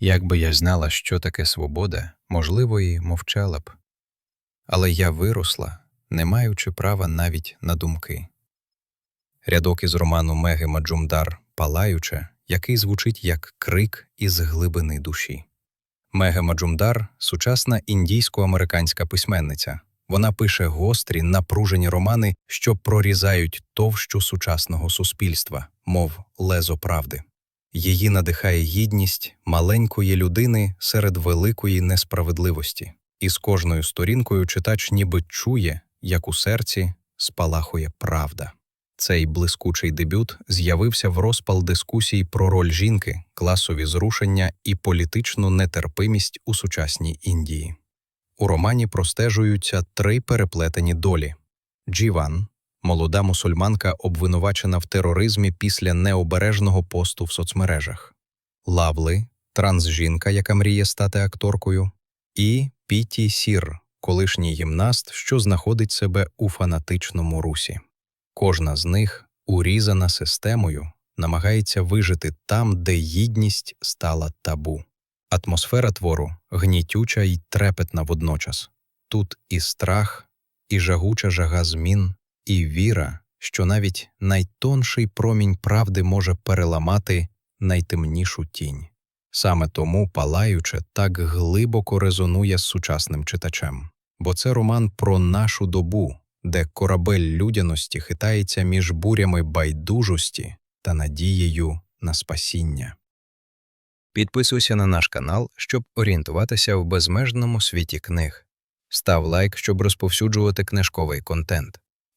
Якби я знала, що таке свобода, можливо, і мовчала б. Але я виросла, не маючи права навіть на думки. Рядок із роману Меги Маджумдар Палаюче, який звучить як крик із глибини душі. Мега Маджумдар сучасна індійсько-американська письменниця. Вона пише гострі, напружені романи, що прорізають товщу сучасного суспільства, мов лезо правди. Її надихає гідність маленької людини серед великої несправедливості, і з кожною сторінкою читач ніби чує, як у серці спалахує правда. Цей блискучий дебют з'явився в розпал дискусій про роль жінки, класові зрушення і політичну нетерпимість у сучасній Індії. У романі простежуються три переплетені долі: Джіван, молода мусульманка, обвинувачена в тероризмі після необережного посту в соцмережах, Лавли, трансжінка, яка мріє стати акторкою, і Піті Сір, колишній гімнаст, що знаходить себе у фанатичному русі. Кожна з них, урізана системою, намагається вижити там, де гідність стала табу. Атмосфера твору гнітюча й трепетна водночас. Тут і страх, і жагуча жага змін, і віра, що навіть найтонший промінь правди може переламати найтемнішу тінь. Саме тому палаюче так глибоко резонує з сучасним читачем, бо це роман про нашу добу, де корабель людяності хитається між бурями байдужості та надією на спасіння. Підписуйся на наш канал, щоб орієнтуватися в безмежному світі книг. Став лайк, щоб розповсюджувати книжковий контент.